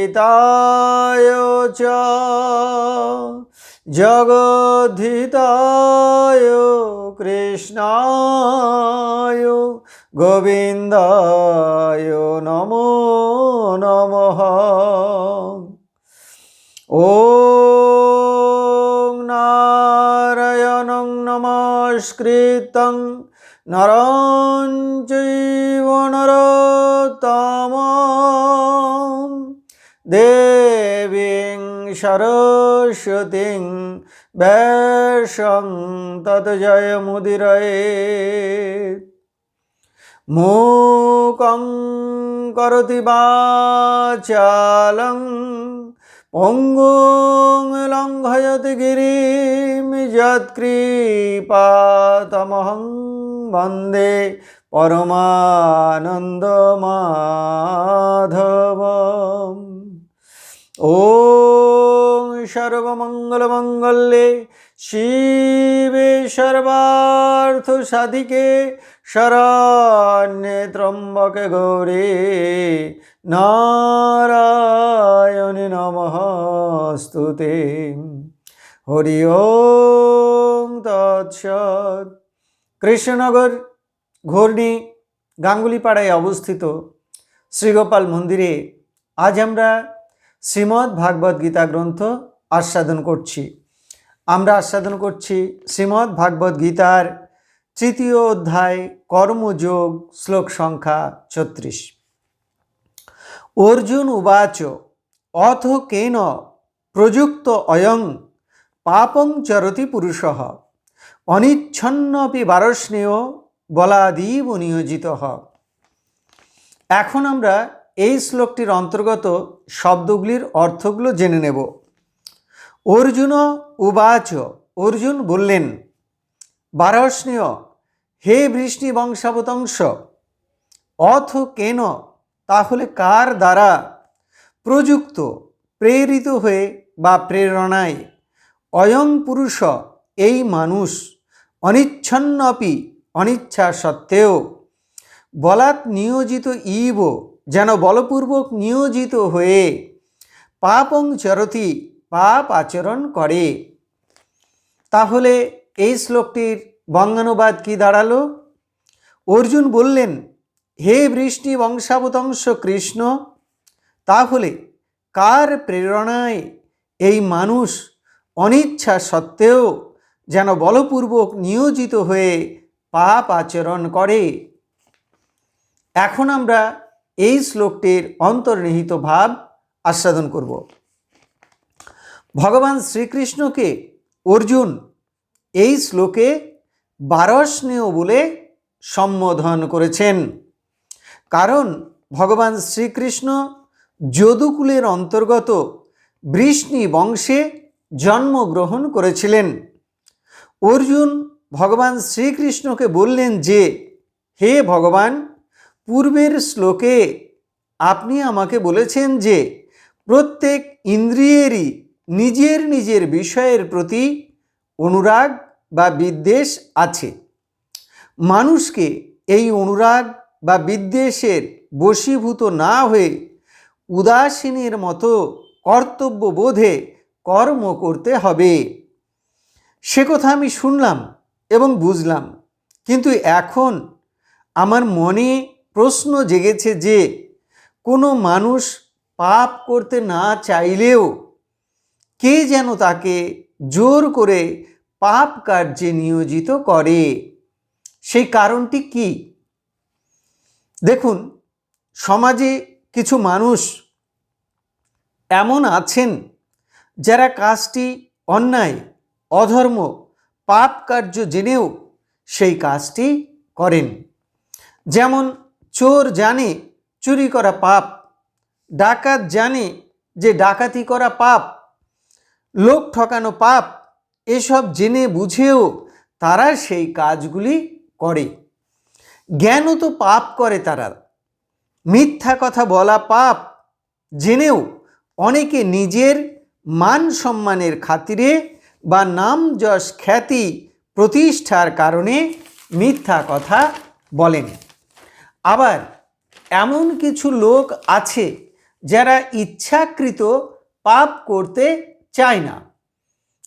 জগদ্ধিতায় চ। জগদ্ধিতায় কৃষ্ণায় গোবিন্দায় নমো নমঃ। ও নারায়ণং নমস্কৃতং। নরঞ্চৈব নরঞ্চ সরস্বতীং বেশং তত জয় মুদির মুকং করতি বাচালং পঙ্গুং লঙ্ঘয়তি গিরিম যৎকৃপাতমহং বন্দে পরমানন্দ মাধব ও সর্বমঙ্গলমঙ্গলে শিবে সর্বার্থ সাধিকে শরণ্যে ত্রম্বকে গৌরে নারায়ণে নমস্তুতে হরি ওম তৎসৎ। কৃষ্ণনগর ঘূর্ণি গাঙ্গুলিপাড়ায় অবস্থিত শ্রীগোপাল মন্দিরে আজ আমরা শ্রীমদ্ ভাগবত গীতা গ্রন্থ আস্বাদন করছি। আমরা আস্বাদন করছি শ্রীমদ্ ভাগবত গীতার তৃতীয় অধ্যায় কর্মযোগ শ্লোক সংখ্যা ছত্রিশ। অর্জুন উবাচ, অথ কেন প্রযুক্ত অয়ং পাপং চরতি পুরুষ, অনিচ্ছন্নপি বারস্নেয় বলাদীব নিয়োজিত। এখন আমরা এই শ্লোকটির অন্তর্গত শব্দগুলির অর্থগুলো জেনে নেব। অর্জুন উবাচ, অর্জুন বললেন বারস্নেয় হে বৃষ্টি বংশাবতংশ, অথ কেন তাহলে কার দ্বারা প্রযুক্ত, প্রেরিত হয়ে বা প্রেরণায় অয়ং পুরুষ এই মানুষ অনিচ্ছন্নপি, অনিচ্ছা সত্ত্বেও বলাৎ নিয়োজিত ইব যেন বলপূর্বক নিয়োজিত হয়ে পাপং চরতি পাপ আচরণ করে। তাহলে এই শ্লোকটির বঙ্গানুবাদ কি দাঁড়াল? অর্জুন বললেন, হে বৃষ্টি বংশাবতংশ কৃষ্ণ, তাহলে কার প্রেরণায় এই মানুষ অনিচ্ছা সত্ত্বেও যেন বলপূর্বক নিয়োজিত হয়ে পাপ আচরণ করে? এখন আমরা এই শ্লোকটির অন্তর্নিহিত ভাব আস্বাদন করব। ভগবান শ্রীকৃষ্ণকে অর্জুন এই শ্লোকে বারস্নেয় বলে সম্বোধন করেছেন। কারণ ভগবান শ্রীকৃষ্ণ যদুকুলের অন্তর্গত বৃষ্ণি বংশে জন্মগ্রহণ করেছিলেন। অর্জুন ভগবান শ্রীকৃষ্ণকে বললেন যে, হে ভগবান পূর্বের শ্লোকে আপনি আমাকে বলেছেন যে প্রত্যেক ইন্দ্রিয়েরই নিজের নিজের বিষয়ের প্রতি অনুরাগ বা বিদ্বেষ আছে। মানুষকে এই অনুরাগ বা বিদ্বেষের বশীভূত না হয়ে উদাসীনের মতো কর্তব্য বোধে কর্ম করতে হবে। সে কথা আমি শুনলাম এবং বুঝলাম, কিন্তু এখন আমার মনে প্রশ্ন জেগেছে যে, কোনো মানুষ পাপ করতে না চাইলেও কে যেন তাকে জোর করে পাপ কার্যে নিয়োজিত করে? সেই কারণটি কি? দেখুন, সমাজে কিছু মানুষ এমন আছেন যারা কাজটি অন্যায়, অধর্ম, পাপ কার্য জেনেও সেই কাজটি করেন। যেমন চোর জানে চুরি করা পাপ, ডাকাত জানে যে ডাকাতি করা পাপ, লোক ঠকানো পাপ, এসব জেনে বুঝেও তারা সেই কাজগুলি করে। জ্ঞানও তো পাপ করে তারা। মিথ্যা কথা বলা পাপ, জেনেও অনেকে নিজের মান সম্মানের খাতিরে বা নাম যশ খ্যাতি প্রতিষ্ঠার কারণে মিথ্যা কথা বলেন। আবার এমন কিছু লোক আছে যারা ইচ্ছাকৃত পাপ করতে চায় না।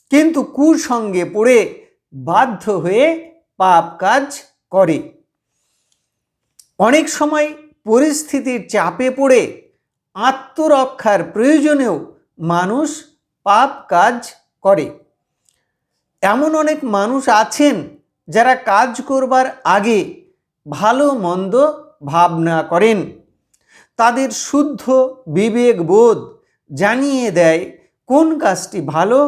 কিন্তু কুসঙ্গে পড়ে বাধ্য হয়ে পাপ কাজ করে। অনেক সময় পরিস্থিতির চাপে পড়ে আত্মরক্ষার প্রয়োজনেও মানুষ পাপ কাজ করে। এমন অনেক মানুষ আছেন যারা কাজ করবার আগে ভালো মন্দ ভাবনা করেন। তাদের শুদ্ধ বিবেক বোধ জানিয়ে দেয় কোন কাজটি ভালো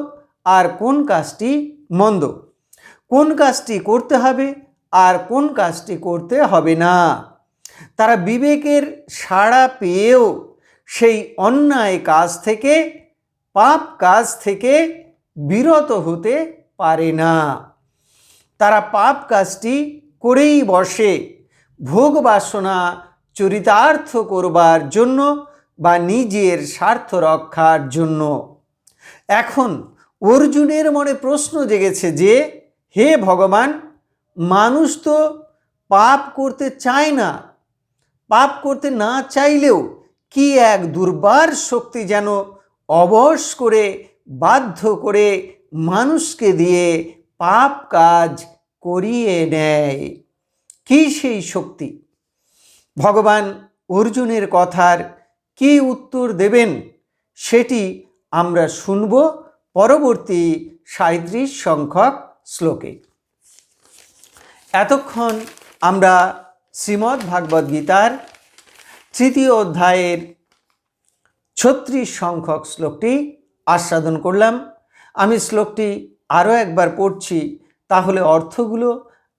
আর কোন কাজটি মন্দ। কোন কাজটি করতে হবে আর কোন কাজটি করতে হবে না। তারা বিবেকের সাড়া পেয়েও সেই অন্যায় কাজ থেকে, পাপ কাজ থেকে বিরত হতে পারে না। তারা পাপ কাজটি করেই বসে ভোগ বাসনা চরিতার্থ করবার জন্য বা নিজের স্বার্থ রক্ষার জন্য। এখন অর্জুনের মনে প্রশ্ন জেগেছে যে, হে ভগবান, মানুষ তো পাপ করতে চায় না। পাপ করতে না চাইলেও কি এক দুর্বার শক্তি যেন অবশ করে, বাধ্য করে মানুষকে দিয়ে পাপ কাজ করিয়ে নেয়। কি সেই শক্তি? ভগবান অর্জুনের কথার কি উত্তর দেবেন? সেটি আমরা শুনব পরবর্তী সাঁত্রিশ সংখ্যক শ্লোকে। এতক্ষণ আমরা শ্রীমদ্ ভাগবত গীতার তৃতীয় অধ্যায়ের ছত্রিশ সংখ্যক শ্লোকটি আস্বাদন করলাম। আমি শ্লোকটি আরও একবার পড়ছি। তাহলে অর্থগুলো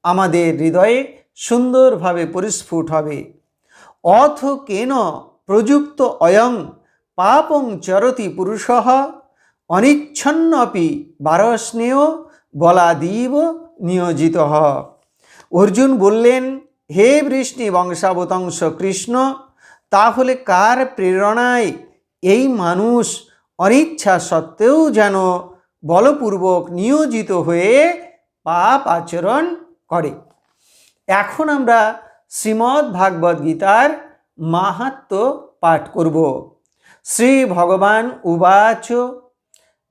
আমাদের হৃদয়ে সুন্দরভাবে পরিস্ফুট হবে। অথ কেন প্রযুক্ত অয়ং পাপং চরতি পুরুষ অনিচ্ছন্নপি বারস্নেয় বলাদীব নিয়োজিত। অর্জুন বললেন, হে বৃষ্ণি বংশাবতংশ কৃষ্ণ, তাহলে কার প্রেরণায় এই মানুষ অনিচ্ছা সত্ত্বেও যেন বলপূর্বক নিয়োজিত হয়ে পাপ আচরণ করে। এখন আমরা শ্রীমদ্ ভাগবত গীতার মাহাত্ম পাঠ করব। শ্রী ভগবান উবাচ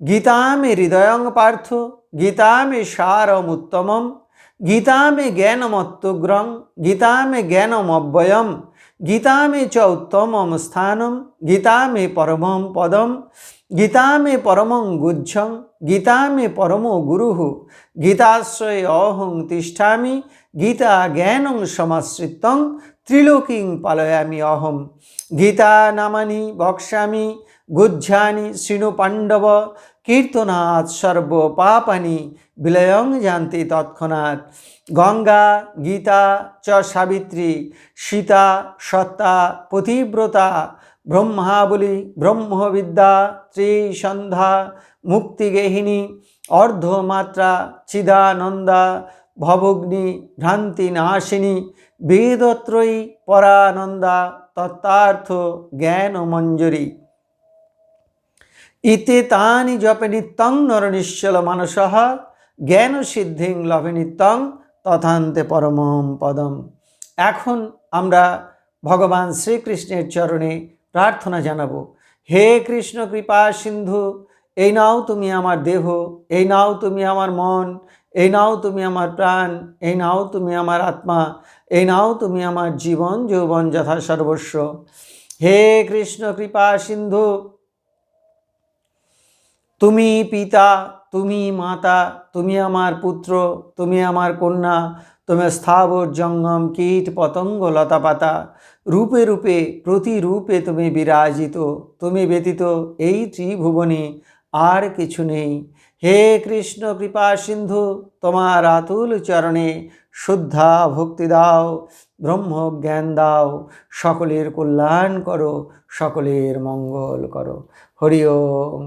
গীতা মে হৃদয়ং পার্থ গীতা মে সারমুত্তমম গীতা মে জ্ঞানমত্তগ্রং গীতা মে জ্ঞানমব্যয়ম গীতা মে চ উত্তমম স্থানম গীতা মে পরমম পদম গীতা মে পরমং গুজ্জং গীতা মে পরমো গুরু গীতাশ্রয়ে অহং তিষ্ঠামি, গীতা জ্ঞানং সমাশ্রিতং ত্রিলোকিং পালয়ামি অহম। গীতা নামানি বক্ষ্যামি, গুজ্জানি শৃণু পাণ্ডব কীর্তনাথ সর্ব পাপানি বিলয়ং জানতি তৎক্ষণাৎ। গঙ্গা, গীতা চ সাবিত্রী, সীতা, সত্তা, পতিব্রতা ব্রহ্মাবলী, ব্রহ্মবিদ্যা, ত্রিসন্ধ্যা, মুক্তিগেহিনী, অর্ধমাত্রা, চিদানন্দা, ভবগ্নি ভ্রান্তি নাশিনী বেদত্রয়ী, পরানন্দা, তত্ত্বার্থ জ্ঞান মঞ্জুরি ইতে তানি জপে নিত্যং নরনিশ্চল মানস জ্ঞান সিদ্ধিং লভে নিত্যং তথান্তে পরমম পদম। এখন আমরা ভগবান শ্রীকৃষ্ণের চরণে প্রার্থনা জানাব। হে কৃষ্ণ কৃপা সিন্ধু, এই নাও তুমি আমার দেহ, এই নাও তুমি আমার মন, এই নাও তুমি আমার প্রাণ, এই নাও তুমি আমার আত্মা, এই নাও তুমি আমার জীবন, যৌবন যথা সর্বস্ব। হে কৃষ্ণ কৃপা সিন্ধু, তুমি পিতা, তুমি মাতা, তুমি আমার পুত্র, তুমি আমার কন্যা, তুমি স্থাবর জঙ্গম কীট পতঙ্গ লতাপাতা রূপে রূপে প্রতিরূপে তুমি বিরাজিত, তুমি ব্যতীত এই ত্রিভুবনে আর কিছু নেই। হে কৃষ্ণ কৃপা সিন্ধু, তোমার আতুল চরণে শুদ্ধা ভক্তি দাও ব্রহ্ম জ্ঞান দাও, সকলের কল্যাণ করো, সকলের মঙ্গল করো। হরি ওম